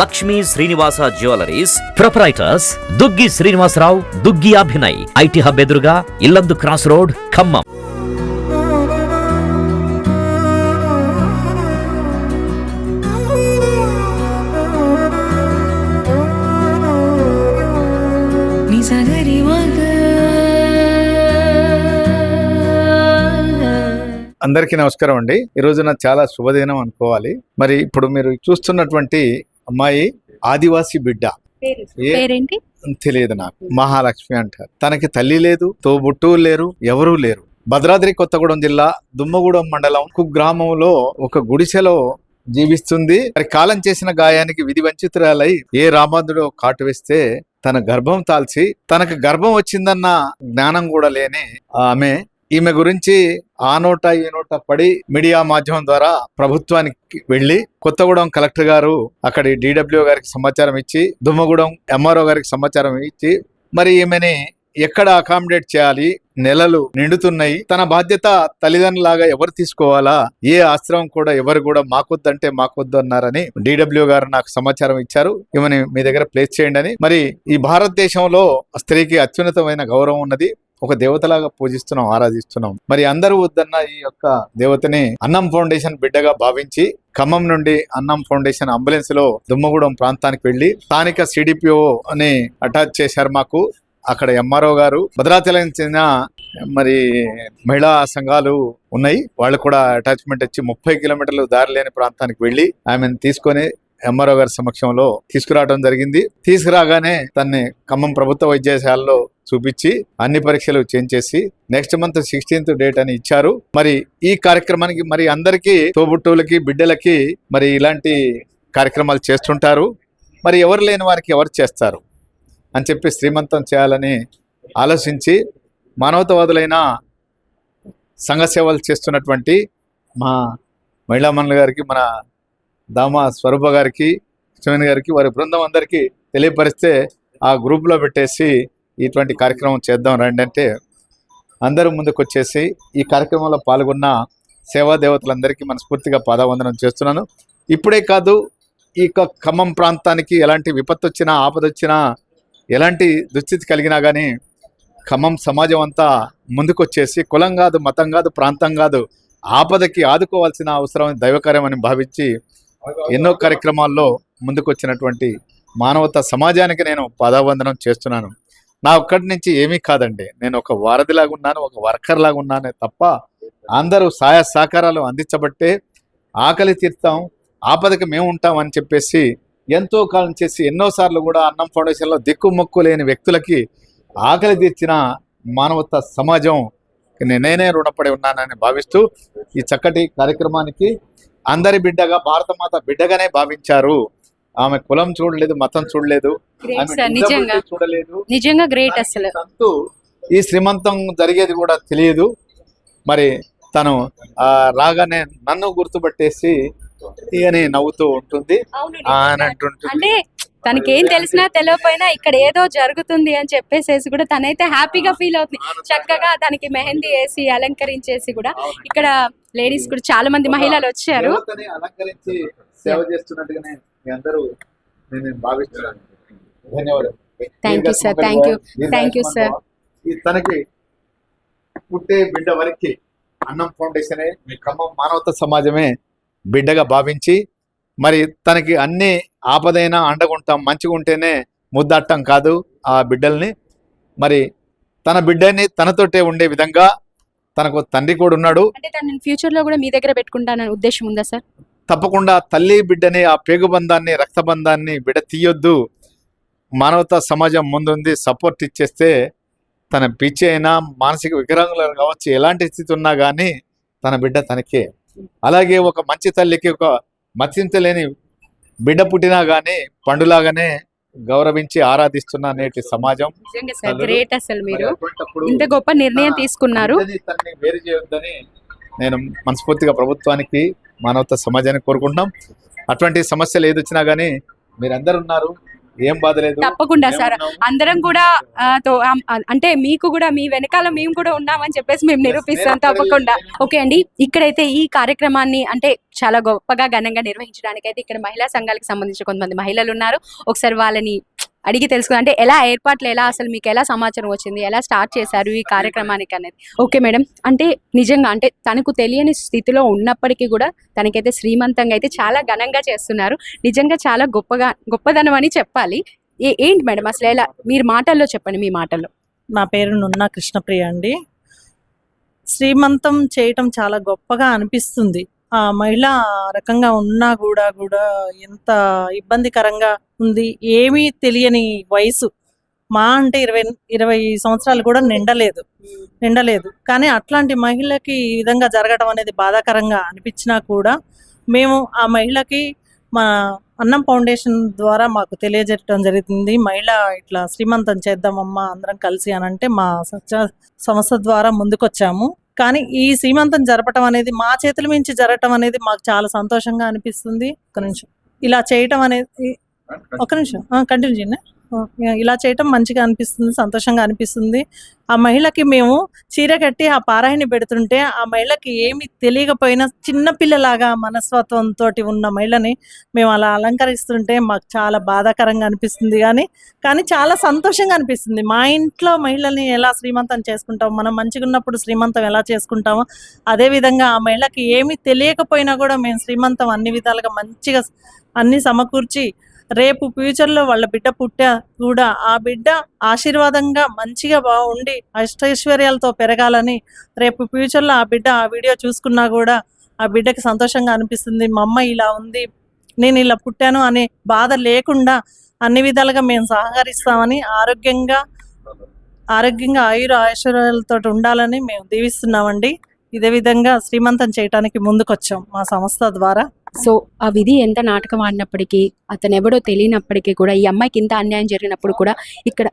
Lakshmi Srinivasa jewelleries proprietors Duggi Srinivasa Rao Duggi Abhinay IT hub ఎదురుగా Yellandu cross road Khammam. అందరికీ నమస్కారం అండి. ఈ రోజున చాలా శుభదినం అనుకోవాలి. మరి ఇప్పుడు మీరు చూస్తున్నటువంటి అమ్మాయి ఆదివాసి బిడ్డ. పేరేంటి? తెలియదు నాకు. మహాలక్ష్మి అంటారు. తనకి తల్లి లేదు తోబుట్టువు లేరు ఎవరూ లేరు. భద్రాద్రి కొత్తగూడెం జిల్లా దుమ్మగూడెం మండలం కుగ్రామంలో ఒక గుడిసెలో జీవిస్తుంది. మరి కాలం చేసిన గాయానికి విధి వంచితురాలై ఏ రామాదుడో కాటు వేస్తే తన గర్భం తాల్చి తనకు గర్భం వచ్చిందన్న జ్ఞానం కూడా లేని ఆమె ఈమె గురించి ఆ నోట ఈ నోట పడి మీడియా మాధ్యమం ద్వారా ప్రభుత్వానికి వెళ్ళి కొత్తగూడెం కలెక్టర్ గారు అక్కడి డిడబ్ల్యూ గారికి సమాచారం ఇచ్చి దుమ్మగూడెం ఎంఆర్ఓ గారికి సమాచారం ఇచ్చి మరి ఈమెని ఎక్కడ అకామిడేట్ చేయాలి? నెలలు నిండుతున్నాయి. తన బాధ్యత తల్లిదండ్రులాగా ఎవరు తీసుకోవాలా? ఏ ఆశ్రమం కూడా ఎవరు కూడా మాకొద్దంటే మాకొద్దు అన్నారని డిడబ్ల్యూ గారు నాకు సమాచారం ఇచ్చారు. ఈమెని మీ దగ్గర ప్లేస్ చేయండి అని. మరి ఈ భారతదేశంలో స్త్రీకి అత్యున్నతమైన గౌరవం ఉన్నది. ఒక దేవతలాగా పూజిస్తున్నాం ఆరాధిస్తున్నాం. మరి అందరూ వద్దన్న ఈ యొక్క దేవతని అన్నం ఫౌండేషన్ బిడ్డగా భావించి ఖమ్మం నుండి అన్నం ఫౌండేషన్ అంబులెన్స్లో దుమ్మగూడెం ప్రాంతానికి వెళ్ళి స్థానిక సిడిపిఓ అని అటాచ్ చేశారు మాకు. అక్కడ ఎంఆర్ఓ గారు భద్రాచలం చెందిన మరి మహిళా సంఘాలు ఉన్నాయి. వాళ్ళు కూడా అటాచ్మెంట్ వచ్చి ముప్పై కిలోమీటర్లు దారి లేని ప్రాంతానికి వెళ్ళి ఆమెను తీసుకొని ఎంఆర్ఓ గారి సమక్షంలో తీసుకురావడం జరిగింది. తీసుకురాగానే తన్ని ఖమ్మం ప్రభుత్వ వైద్యశాలలో చూపించి అన్ని పరీక్షలు చేంజ్ చేసి నెక్స్ట్ మంత్ సిక్స్టీన్త్ డేట్ అని ఇచ్చారు. మరి ఈ కార్యక్రమానికి మరి అందరికీ తోబుట్టువులకి బిడ్డలకి మరి ఇలాంటి కార్యక్రమాలు చేస్తుంటారు. మరి ఎవరు లేని వారికి ఎవరు చేస్తారు అని చెప్పి శ్రీమంతం చేయాలని ఆలోచించి మానవతావాదులైన సంఘ సేవలు చేస్తున్నటువంటి మా మహిళా మండలి గారికి మన దామా స్వరూప గారికి సుమన్ గారికి వారి బృందం అందరికీ తెలియపరిస్తే ఆ గ్రూప్లో పెట్టేసి ఇటువంటి కార్యక్రమం చేద్దాం రండి అంటే అందరూ ముందుకు వచ్చేసి ఈ కార్యక్రమంలో పాల్గొన్న సేవా దేవతలందరికీ మనస్ఫూర్తిగా పాదవందనం చేస్తున్నాను. ఇప్పుడే కాదు ఈ యొక్క ఖమ్మం ప్రాంతానికి ఎలాంటి విపత్తు వచ్చినా ఆపద వచ్చినా ఎలాంటి దుస్థితి కలిగినా కానీ ఖమ్మం సమాజం అంతా ముందుకొచ్చేసి కులం కాదు మతం కాదు ప్రాంతం కాదు ఆపదకి ఆదుకోవాల్సిన అవసరం దైవకార్యం అని భావించి ఎన్నో కార్యక్రమాల్లో ముందుకొచ్చినటువంటి మానవత సమాజానికి నేను పాదావందనం చేస్తున్నాను. నా ఒక్కడి నుంచి ఏమీ కాదండి. నేను ఒక వారధిలాగా ఉన్నాను ఒక వర్కర్ లాగా ఉన్నానే తప్ప అందరూ సహాయ సహకారాలు అందించబట్టే ఆకలి తీర్తాం ఆపదకి మేము ఉంటాం అని చెప్పేసి ఎంతో కాలం చేసి ఎన్నోసార్లు కూడా అన్నం ఫౌండేషన్లో దిక్కుమొక్కు లేని వ్యక్తులకి ఆకలి తీర్చిన మానవత సమాజం నేనే రుణపడి ఉన్నానని భావిస్తూ ఈ చక్కటి కార్యక్రమానికి అందరి బిడ్డగా భారతమాత బిడ్డగానే భావించారు. ఆమె కులం చూడలేదు మతం చూడలేదు. చూడలేదు. నిజంగా గ్రేట్ అసలు. తనకు ఈ శ్రీమంతం జరిగేది కూడా తెలియదు. మరి తను ఆ రాగానే నన్ను గుర్తుపట్టేసి అని నవ్వుతూ ఉంటుంది. ఆ అని అంటుంటుంది. అంటే తనకి ఏం తెలిసినా తెలియకపోయినా ఇక్కడ ఏదో జరుగుతుంది అని చెప్పేసేసి కూడా తనైతే హ్యాపీగా ఫీల్ అవుతుంది. చక్కగా తనకి మెహందీ వేసి అలంకరించేసి కూడా ఇక్కడ లేడీస్ కూడా చాలా మంది మహిళలు వచ్చారు. అలంకరించి సేవ చేస్తున్నట్టుగానే మీ అందరూ నేను భావిస్తున్నాను. ధన్యవాదాలు. Thank you, sir. Thank you. Thank you, sir. ఈ తనకి పుట్టే బిడ్డ వరకు అన్నం ఫౌండేషనే ఖమ్మం మానవత సమాజమే బిడ్డగా భావించి మరి తనకి అన్ని ఆపదైనా అండగుంటాం మంచిగా ఉంటేనే ముద్దాటం కాదు ఆ బిడ్డల్ని. మరి తన బిడ్డని తనతోటే ఉండే విధంగా తనకు తండ్రి కూడా ఉన్నాడు. ఫ్యూచర్లో కూడా మీ దగ్గర పెట్టుకుంటానని ఉద్దేశం ఉందా సార్? తప్పకుండా తల్లి బిడ్డని ఆ పేగుబంధాన్ని రక్తబంధాన్ని బిడ్డ తీయొద్దు మానవతా సమాజం ముందుంది సపోర్ట్ ఇచ్చేస్తే తన పిచ్చి అయినా మానసిక వికలాంగులు కావచ్చు ఎలాంటి స్థితి ఉన్నా కానీ తన బిడ్డ తనకే. అలాగే ఒక మంచి తల్లికి ఒక మత్సించలేని బిడ్డ పుట్టినా కానీ పండులాగానే గౌరవించి ఆరాధిస్తున్న నేటి సమాజం. గ్రేట్ అసలు మీరు. ఇంత గొప్ప నిర్ణయం తీసుకున్నారు. వేరు చేయొద్దని నేను మనస్ఫూర్తిగా ప్రభుత్వానికి మానవత సమాజానికి కోరుకుంటున్నాం. అటువంటి సమస్యలు ఏది వచ్చినా కానీ మీరందరూ ఉన్నారు ఏం బాధ లేదు. తప్పకుండా సార్. అందరం కూడా అంటే మీకు కూడా మీ వెనకాల మేము కూడా ఉన్నామని చెప్పేసి మేము నిరూపిస్తాం తప్పకుండా. ఓకే అండి. ఇక్కడైతే ఈ కార్యక్రమాన్ని అంటే చాలా గొప్పగా ఘనంగా నిర్వహించడానికి అయితే ఇక్కడ మహిళా సంఘాలకు సంబంధించిన కొంతమంది మహిళలు ఉన్నారు. ఒకసారి వాళ్ళని అడిగి తెలుసుకుని అంటే ఎలా ఏర్పాట్లు ఎలా అసలు మీకు ఎలా సమాచారం వచ్చింది ఎలా స్టార్ట్ చేశారు ఈ కార్యక్రమానికి అనేది? Okay madam. అంటే నిజంగా అంటే తనకు తెలియని స్థితిలో ఉన్నప్పటికీ కూడా తనకైతే శ్రీమంతంగా అయితే చాలా ఘనంగా చేస్తున్నారు. నిజంగా చాలా గొప్పగా గొప్పదనం అని చెప్పాలి. ఏ- ఏంటి మేడం అసలు ఎలా మీరు మాటల్లో చెప్పండి మీ మాటల్లో. నా పేరు నున్న కృష్ణప్రియ అండి. శ్రీమంతం చేయటం చాలా గొప్పగా అనిపిస్తుంది. ఆ మహిళ రకంగా ఉన్నా కూడా కూడా ఎంత ఇబ్బందికరంగా ఉంది. ఏమీ తెలియని వయసు. మా అంటే ఇరవై ఇరవై సంవత్సరాలు కూడా నిండలేదు. నిండలేదు. కానీ అట్లాంటి మహిళకి ఈ విధంగా జరగడం అనేది బాధాకరంగా అనిపించినా కూడా మేము ఆ మహిళకి మా అన్నం ఫౌండేషన్ ద్వారా మాకు తెలియజేయడం జరుగుతుంది. మహిళ ఇట్లా శ్రీమంతం చేద్దామమ్మా అందరం కలిసి అని అంటే మా సంస్థ ద్వారా ముందుకొచ్చాము. కానీ ఈ శ్రీమంతం జరపటం అనేది మా చేతుల మించి జరగటం అనేది మాకు చాలా సంతోషంగా అనిపిస్తుంది. ఒక నిమిషం. ఇలా చేయటం అనేది ఒక నిమిషం. కంటిన్యూ చేయండి. ఇలా చేయటం మంచిగా అనిపిస్తుంది సంతోషంగా అనిపిస్తుంది. ఆ మహిళకి మేము చీర కట్టి ఆ పారాయణ పెడుతుంటే ఆ మహిళకి ఏమి తెలియకపోయినా చిన్న పిల్లలాగా మనస్తత్వంతో ఉన్న మహిళని మేము అలా అలంకరిస్తుంటే మాకు చాలా బాధాకరంగా అనిపిస్తుంది కానీ కానీ చాలా సంతోషంగా అనిపిస్తుంది. మా ఇంట్లో మహిళల్ని ఎలా శ్రీమంతం చేసుకుంటాం మనం మంచిగా ఉన్నప్పుడు శ్రీమంతం ఎలా చేసుకుంటామో అదే విధంగా ఆ మహిళకి ఏమీ తెలియకపోయినా కూడా మేము శ్రీమంతం అన్ని విధాలుగా మంచిగా అన్ని సమకూర్చి రేపు ఫ్యూచర్లో వాళ్ళ బిడ్డ పుట్టా కూడా ఆ బిడ్డ ఆశీర్వాదంగా మంచిగా బాగుండి అష్టైశ్వర్యాలతో పెరగాలని రేపు ఫ్యూచర్లో ఆ బిడ్డ ఆ వీడియో చూసుకున్నా కూడా ఆ బిడ్డకి సంతోషంగా అనిపిస్తుంది. మా అమ్మ ఇలా ఉంది నేను ఇలా పుట్టాను అనే బాధ లేకుండా అన్ని విధాలుగా మేము సహకరిస్తామని ఆరోగ్యంగా ఆరోగ్యంగా ఆయుర ఐశ్వర్యాలతో ఉండాలని మేము దీవిస్తున్నామండి. ఇదే విధంగా శ్రీమంతం చేయటానికి ముందుకొచ్చాం మా సంస్థ ద్వారా. సో ఆ విధి ఎంత నాటకం ఆడినప్పటికీ అతను ఎవడో తెలియనప్పటికీ కూడా ఈ అమ్మాయికి ఇంత అన్యాయం జరిగినప్పుడు కూడా ఇక్కడ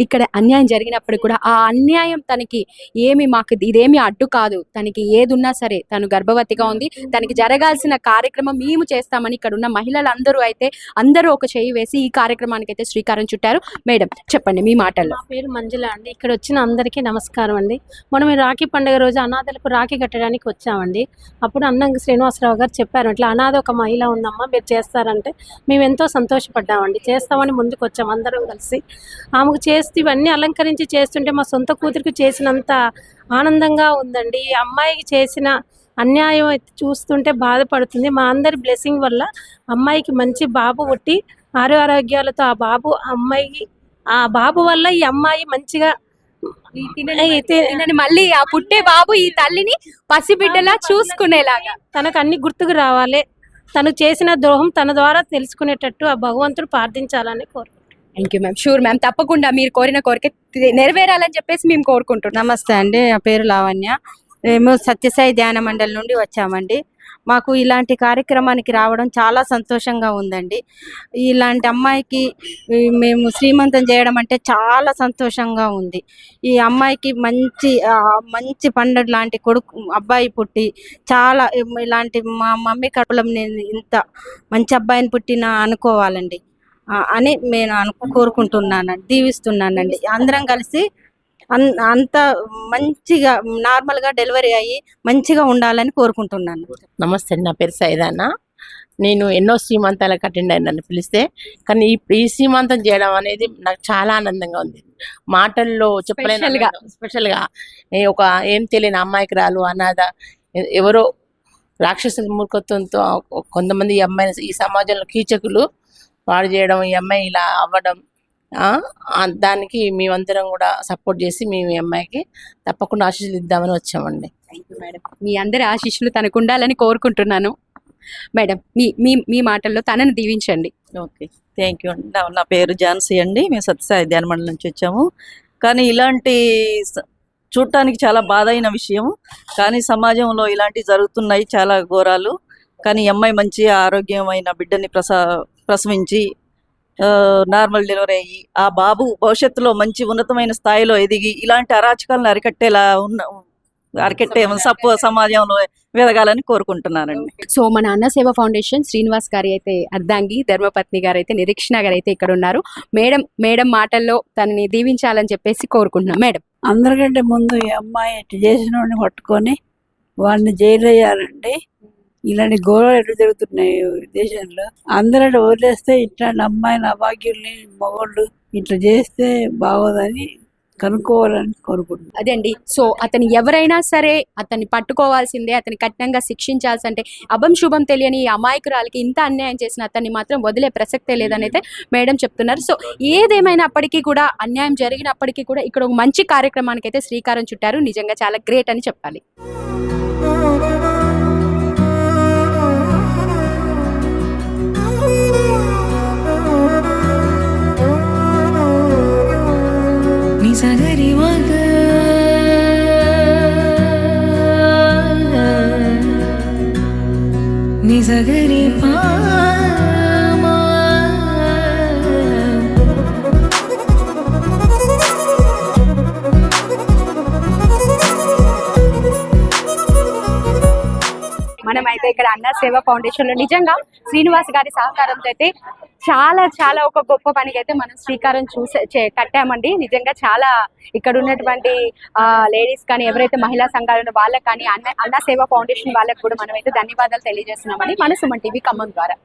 ఇక్కడ అన్యాయం జరిగినప్పుడు కూడా ఆ అన్యాయం తనకి ఏమి మాకు ఇదేమి అడ్డు కాదు. తనకి ఏదున్నా సరే తను గర్భవతిగా ఉంది. తనకి జరగాల్సిన కార్యక్రమం మేము చేస్తామని ఇక్కడ ఉన్న మహిళలందరూ అయితే అందరూ ఒక చేయి వేసి ఈ కార్యక్రమానికి అయితే శ్రీకారం చుట్టారు. మేడం చెప్పండి మీ మాటల్లో. పేరు మంజుల అండి. ఇక్కడ వచ్చిన అందరికీ నమస్కారం అండి. మనం ఈ రాఖీ పండుగ రోజు అనాథలకు రాఖీ కట్టడానికి వచ్చామండి. అప్పుడు అన్నం శ్రీనివాసరావు గారు చెప్పారు ఇట్లా అనాథ ఒక మహిళ ఉందమ్మా మీరు చేస్తారంటే మేము ఎంతో సంతోషపడ్డామండి. చేస్తామని ముందుకు వచ్చాం అందరం కలిసి. ఆమెకు చేస్తూ ఇవన్నీ అలంకరించి చేస్తుంటే మా సొంత కూతురికి చేసినంత ఆనందంగా ఉందండి. ఈ అమ్మాయికి చేసిన అన్యాయం అయితే చూస్తుంటే బాధపడుతుంది. మా అందరి బ్లెస్సింగ్ వల్ల అమ్మాయికి మంచి బాబు పుట్టి ఆరు ఆరోగ్యాలతో ఆ బాబు ఆ ఆ బాబు వల్ల ఈ అమ్మాయి మంచిగా తినని మళ్ళీ ఆ పుట్టే బాబు ఈ తల్లిని పసిబిడ్డలా చూసుకునేలాగా. తనకు అన్ని గుర్తుకు రావాలి. తను చేసిన ద్రోహం తన ద్వారా తెలుసుకునేటట్టు ఆ భగవంతుడు ప్రార్థించాలని కోరు thank you ma'am sure ma'am తప్పకుండా మీరు కోరిన కోరిక నెరవేరాలని చెప్పేసి మేము కోరుకుంటున్నాం. నమస్తే అండి. నా పేరు లావణ్య. మేము సత్యసాయి ధ్యాన మండలి నుండి వచ్చామండి. మాకు ఇలాంటి కార్యక్రమానికి రావడం చాలా సంతోషంగా ఉందండి. ఇలాంటి అమ్మాయికి మేము శ్రీమంతం చేయడం అంటే చాలా సంతోషంగా ఉంది. ఈ అమ్మాయికి మంచి మంచి పండుగ లాంటి కొడుకు అబ్బాయి పుట్టి చాలా ఇలాంటి మా మమ్మీ కడుపులో నేను ఇంత మంచి అబ్బాయిని పుట్టిన అనుకోవాలండి. అని నేను అనుకో కోరుకుంటున్నానండి దీవిస్తున్నానండి. అందరం కలిసి అంత మంచిగా నార్మల్గా డెలివరీ అయ్యి మంచిగా ఉండాలని కోరుకుంటున్నాను. నమస్తే నా పేరు సైదానా. నేను ఎన్నో శ్రీమంతాలకు అటెండ్ అయినని పిలిస్తే కానీ ఈ ఈ శ్రీమంతం చేయడం అనేది నాకు చాలా ఆనందంగా ఉంది. మాటల్లో చెప్పలేను Special గా. స్పెషల్గా ఒక ఏం తెలియని అమ్మాయికి అనాథ ఎ- ఎవరో రాక్షసుల మూర్ఖత్వంతో కొంతమంది ఈ అమ్మాయిని ఈ సమాజంలో కీచకులు పాడు చేయడం ఈ అమ్మాయి ఇలా అవ్వడం దానికి మేమందరం కూడా సపోర్ట్ చేసి మేము ఈ అమ్మాయికి తప్పకుండా ఆశీస్సులు ఇద్దామని వచ్చామండి. థ్యాంక్ యూ మేడం మీ అందరి ఆశీస్సులు తనకు ఉండాలని కోరుకుంటున్నాను. మేడం మీ మీ మీ మాటల్లో తనను దీవించండి. ఓకే థ్యాంక్ యూ అండి. నా- పేరు ఝాన్సీ అండి. మేము సత్యసాయి ధ్యాన మండలి నుంచి వచ్చాము. కానీ ఇలాంటి చూడటానికి చాలా బాధ అయిన విషయం కానీ సమాజంలో ఇలాంటివి జరుగుతున్నాయి చాలా ఘోరాలు. కానీ అమ్మాయి మంచి ఆరోగ్యమైన బిడ్డని ప్రస ప్రసవించి నార్మల్ డెలివరీ అయ్యి ఆ బాబు భవిష్యత్తులో మంచి ఉన్నతమైన స్థాయిలో ఎదిగి ఇలాంటి అరాచకాలను అరికట్టేలా ఉన్న అరకెట్టే సప్పు సమాజంలో వెదగాలని కోరుకుంటున్నానండి. సో మన అన్న సేవ ఫౌండేషన్ శ్రీనివాస్ గారి అయితే అర్ధాంగి ధర్మపత్ని గారు అయితే నిరీక్షణ గారు అయితే ఇక్కడ ఉన్నారు మేడం మేడం మాటల్లో తనని దీవించాలని చెప్పేసి కోరుకుంటున్నాం. మేడం. అందరికంటే ముందు ఈ అమ్మాయి చేసిన వాడిని పట్టుకొని వాడిని జైలు వేయాలండి. ఇలాంటి ఘోరాలు ఎటు జరుగుతున్నాయి దేశంలో? అందరూ వదిలేస్తే ఇట్లాంటి అమ్మాయిని అభాగ్యుల్ని మగోళ్ళు ఇట్లా చేస్తే బాగోదని కనుక్కోవాలని కోరుకుంటున్నాను. అదే అండి. సో అతను ఎవరైనా సరే అతన్ని పట్టుకోవాల్సిందే అతని కఠినంగా శిక్షించాల్సి అంటే అభం శుభం తెలియని ఈ అమాయకురాలకి ఇంత అన్యాయం చేసిన అతన్ని మాత్రం వదిలే ప్రసక్తే లేదని అయితే మేడం చెప్తున్నారు. సో ఏదేమైనప్పటికీ కూడా అన్యాయం జరిగినప్పటికీ కూడా ఇక్కడ ఒక మంచి కార్యక్రమానికి అయితే శ్రీకారం చుట్టారు. నిజంగా చాలా గ్రేట్ అని చెప్పాలి. నిజగరి మనం అయితే ఇక్కడ అన్న సేవ ఫౌండేషన్లో నిజంగా శ్రీనివాస్ గారి సహకారంతో అయితే చాలా చాలా ఒక గొప్ప పనికి అయితే మనం శ్రీకారం చూసే కట్టామండి. నిజంగా చాలా ఇక్కడ ఉన్నటువంటి ఆ లేడీస్ కానీ ఎవరైతే మహిళా సంఘాలు ఉన్నారో వాళ్ళకి కానీ అన్న అన్న సేవ ఫౌండేషన్ వాళ్ళకి కూడా మనం అయితే ధన్యవాదాలు తెలియజేస్తున్నామని మన సుమన్ టీవీ ఖమ్మం ద్వారా.